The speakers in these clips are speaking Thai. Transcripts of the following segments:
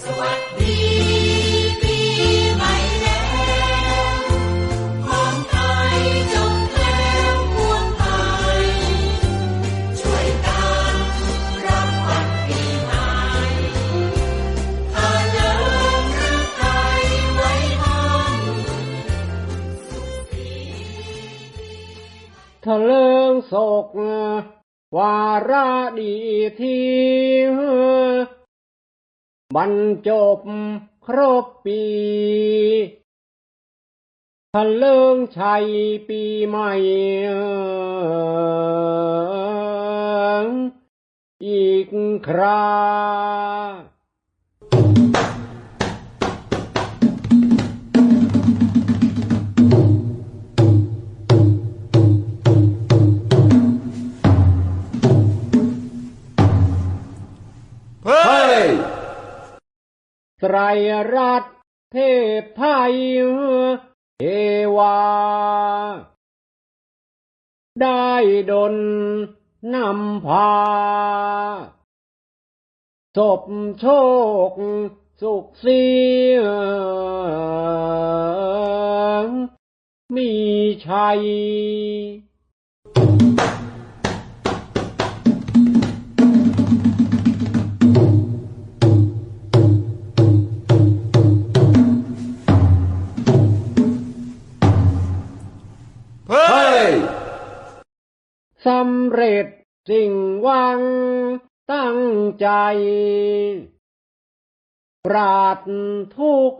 สวัสดีปีใหม่แล้วของไทยจงแล้วพวงไทยช่วยกันรับวัญปีใหม่เอเลิมฤทัยไว้มันสุขสีทะเลิงโศกวาระดีที่ บรรจบครบปีทะเลิงชัยปีใหม่อีกครา ไตรรัตน์เทพไทยเทวา ได้ดลนำพาศพโชคสุขเสียงมีชัย สำเร็จสิ่งหวังตั้งใจ ปราดทุก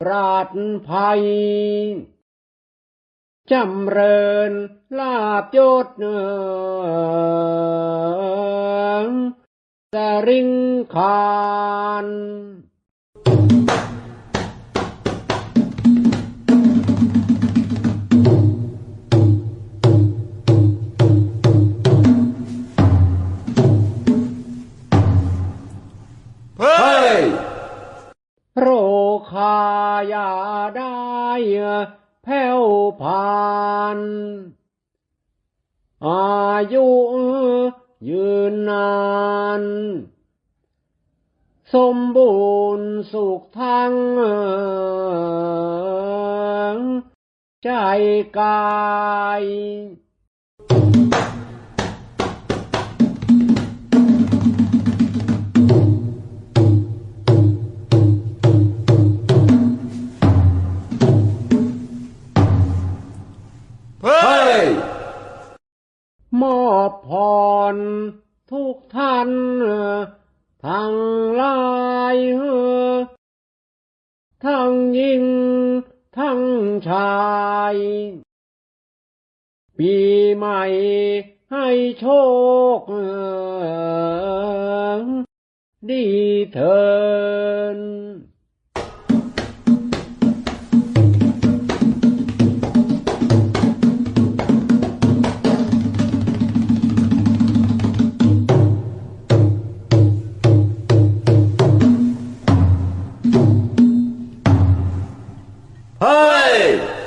ปราดภัย จำเริญลาบยศเนืองสริงคาร โรคายาได้แผ่วผ่านอายุยืนนาน สมบูรณ์สุขทั้งใจกาย มอบพรทุกท่านทั้งหลายทั้งหญิงทั้งชาย ปีใหม่ให้โชคดีเถิน 哎